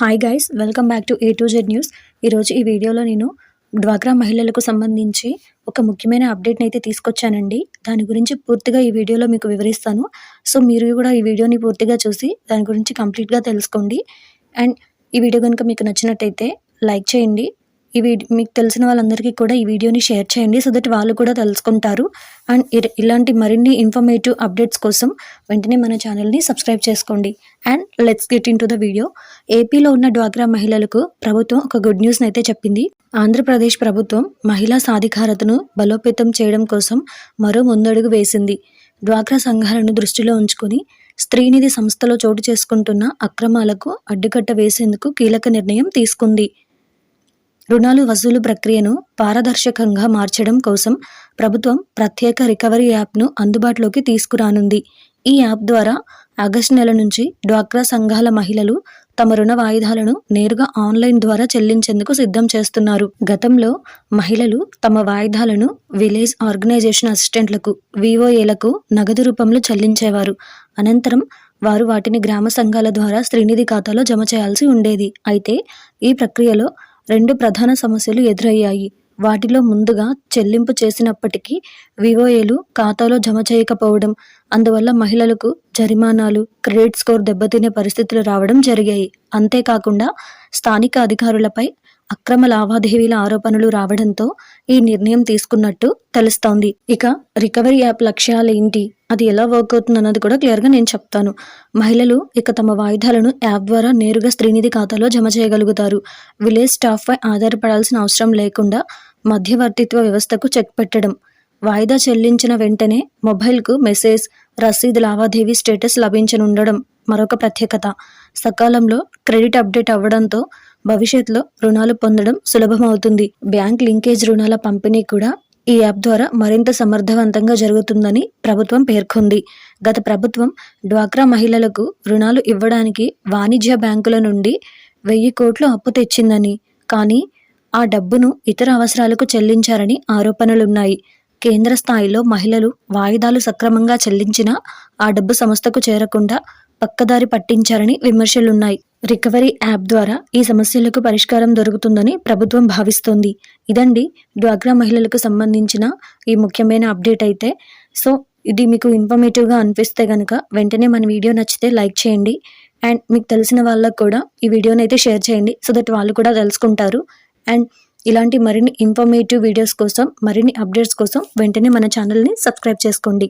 Hi guys welcome back to A to Z news ఈరోజు ఈ వీడియోలో నేను డ్వాక్రా మహిళలకు సంబంధించి ఒక ముఖ్యమైన అప్డేట్ని అయితే తీసుకొచ్చానండి. దాని గురించి పూర్తిగా ఈ వీడియోలో మీకు వివరిస్తాను. సో మీరు కూడా ఈ వీడియోని పూర్తిగా చూసి దాని గురించి కంప్లీట్గా తెలుసుకోండి. అండ్ ఈ వీడియో కనుక మీకు నచ్చినట్టయితే లైక్ చేయండి. ఈ వీడియో మీకు తెలిసిన వాళ్ళందరికీ కూడా ఈ వీడియోని షేర్ చేయండి సో దట్ వాళ్ళు కూడా తెలుసుకుంటారు. అండ్ ఇలాంటి మరిన్ని ఇన్ఫర్మేటివ్ అప్డేట్స్ కోసం వెంటనే మన ఛానల్ని సబ్స్క్రైబ్ చేసుకోండి. And let's get into the video. ఏపీలో ఉన్న డ్వాక్రా మహిళలకు ప్రభుత్వం ఒక గుడ్ న్యూస్ని అయితే చెప్పింది. ఆంధ్రప్రదేశ్ ప్రభుత్వం మహిళా సాధికారతను బలోపేతం చేయడం కోసం మరో ముందడుగు వేసింది. డ్వాక్రా సంఘాలను దృష్టిలో ఉంచుకొని స్త్రీనిధి సంస్థలో చోటు చేసుకుంటున్న అక్రమాలకు అడ్డుకట్ట వేసేందుకు కీలక నిర్ణయం తీసుకుంది. రుణాలు వసూలు ప్రక్రియను పారదర్శకంగా మార్చడం కోసం ప్రభుత్వం ప్రత్యేక రికవరీ యాప్ను అందుబాటులోకి తీసుకురానుంది. ఈ యాప్ ద్వారా ఆగస్టు నెల నుంచి డ్వాక్రా సంఘాల మహిళలు తమ రుణ వాయిదాలను నేరుగా ఆన్లైన్ ద్వారా చెల్లించేందుకు సిద్ధం చేస్తున్నారు. గతంలో మహిళలు తమ వాయిదాలను విలేజ్ ఆర్గనైజేషన్ అసిస్టెంట్లకు వివోఏలకు నగదు రూపంలో చెల్లించేవారు. అనంతరం వారు వాటిని గ్రామ సంఘాల ద్వారా శ్రీనిధి ఖాతాలో జమ చేయాల్సి ఉండేది. అయితే ఈ ప్రక్రియలో రెండు ప్రధాన సమస్యలు ఎదురయ్యాయి. వాటిలో ముందుగా చెల్లింపు చేసినప్పటికీ వివోఏలు ఖాతాలో జమ చేయకపోవడం అందువల్ల మహిళలకు జరిమానాలు క్రెడిట్ స్కోర్ దెబ్బతినే పరిస్థితులు రావడం జరిగాయి. అంతేకాకుండా స్థానిక అధికారులపై అక్రమ లావాదేవీల ఆరోపణలు రావడంతో ఈ నిర్ణయం తీసుకున్నట్టు తెలుస్తోంది. ఇక రికవరీ యాప్ లక్ష్యాలు ఏంటి? అది ఎలా వర్క్ అవుతుంది అన్నది కూడా క్లియర్గా నేను చెప్తాను. మహిళలు ఇక తమ వాయిదాలను యాప్ ద్వారా నేరుగా స్త్రీనిధి ఖాతాలో జమ చేయగలుగుతారు. విలేజ్ స్టాఫ్పై ఆధారపడాల్సిన అవసరం లేకుండా మధ్యవర్తిత్వ వ్యవస్థకు చెక్ పెట్టడం. వాయిదా చెల్లించిన వెంటనే మొబైల్కు మెసేజ్ రసీదు లావాదేవీ స్టేటస్ లభించనుండడం మరొక ప్రత్యేకత. సకాలంలో క్రెడిట్ అప్డేట్ అవ్వడంతో భవిష్యత్తులో రుణాలు పొందడం సులభమవుతుంది. బ్యాంక్ లింకేజ్ రుణాల పంపిణీ కూడా ఈ యాప్ ద్వారా మరింత సమర్థవంతంగా జరుగుతుందని ప్రభుత్వం పేర్కొంది. గత ప్రభుత్వం డ్వాక్రా మహిళలకు రుణాలు ఇవ్వడానికి వాణిజ్య బ్యాంకుల నుండి వెయ్యి కోట్లు అప్పు తెచ్చిందని కానీ ఆ డబ్బును ఇతర అవసరాలకు చెల్లించారని ఆరోపణలున్నాయి. కేంద్ర స్థాయిలో మహిళలు వాయిదాలు సక్రమంగా చెల్లించినా ఆ డబ్బు సంస్థకు చేరకుండా పక్కదారి పట్టించారని విమర్శలున్నాయి. రికవరీ యాప్ ద్వారా ఈ సమస్యలకు పరిష్కారం దొరుకుతుందని ప్రభుత్వం భావిస్తోంది. ఇదండి డ్వాక్రా మహిళలకు సంబంధించిన ఈ ముఖ్యమైన అప్డేట్ అయితే. సో ఇది మీకు ఇన్ఫర్మేటివ్గా అనిపిస్తే కనుక వెంటనే మన వీడియో నచ్చితే లైక్ చేయండి. అండ్ మీకు తెలిసిన వాళ్ళకు కూడా ఈ వీడియోని అయితే షేర్ చేయండి. సో దట్ వాళ్ళు కూడా తెలుసుకుంటారు. అండ్ ఇలాంటి మరిన్ని ఇన్ఫర్మేటివ్ వీడియోస్ కోసం మరిన్ని అప్డేట్స్ కోసం వెంటనే మన ఛానల్ని సబ్స్క్రైబ్ చేసుకోండి.